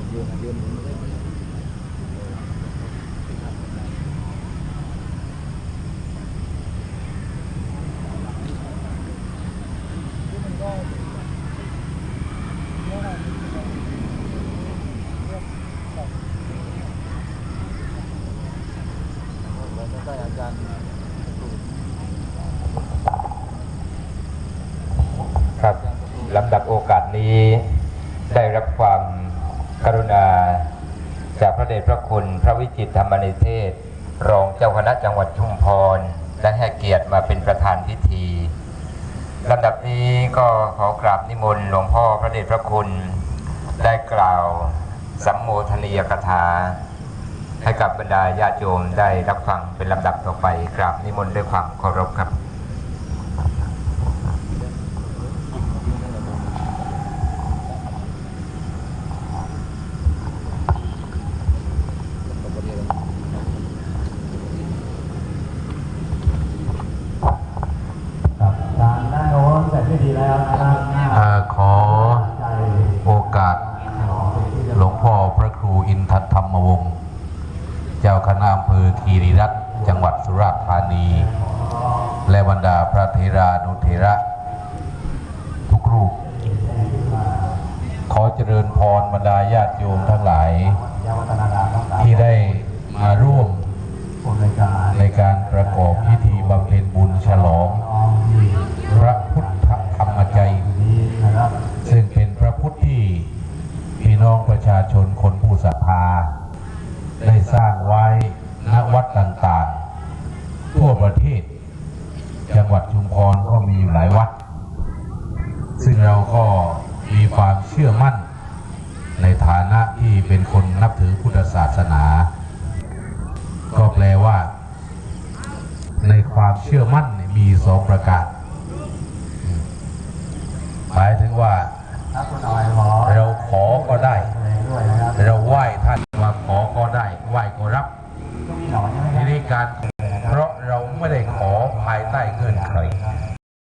นยืนยืนได้อาจารย์ครับลำดับโอกาสนี้ได้รับความ กรุณา จากพระเดชพระคุณพระวิจิตรธรรมนิเทศ รองเจ้าคณะจังหวัดชุมพรได้ให้เกียรติมาเป็นประธานพิธีลำดับนี้ก็ขอกราบนิมนต์หลวงพ่อพระเดชพระคุณ ได้กล่าวสัมโมทนียกถา ให้กับบรรดาญาติโยมได้รับฟังเป็นลำดับต่อไปกราบนิมนต์ด้วยความเคารพครับทางด้านโน้นเสร็จที่ดีแล้วนะครับหน้า เอ่อ ขอโอกาสหลวงพ่อพระครูอินทธรรมวงศ์เจ้าคณะอำเภอคีรีรัตน์จังหวัดสุราษฎร์ธานี และบรรดาพระเทรานุเทระ ทุกรูป ขอเจริญพรบรรดาญาติโยมทั้งหลาย ชาชนคนผู้ศรัทธาได้สร้างไว้ณวัดต่างๆ ทั่วประเทศ จังหวัดชุมพรก็มีอยู่หลายวัด ซึ่งเราก็มีความเชื่อมั่น ในฐานะที่เป็นคนนับถือพุทธศาสนา ก็แปลว่า ในความเชื่อมั่นมีสองประการหมายถึงว่าถ้าคุณออยขอ ทีรับนี้การเพราะเราไม่ได้ขอ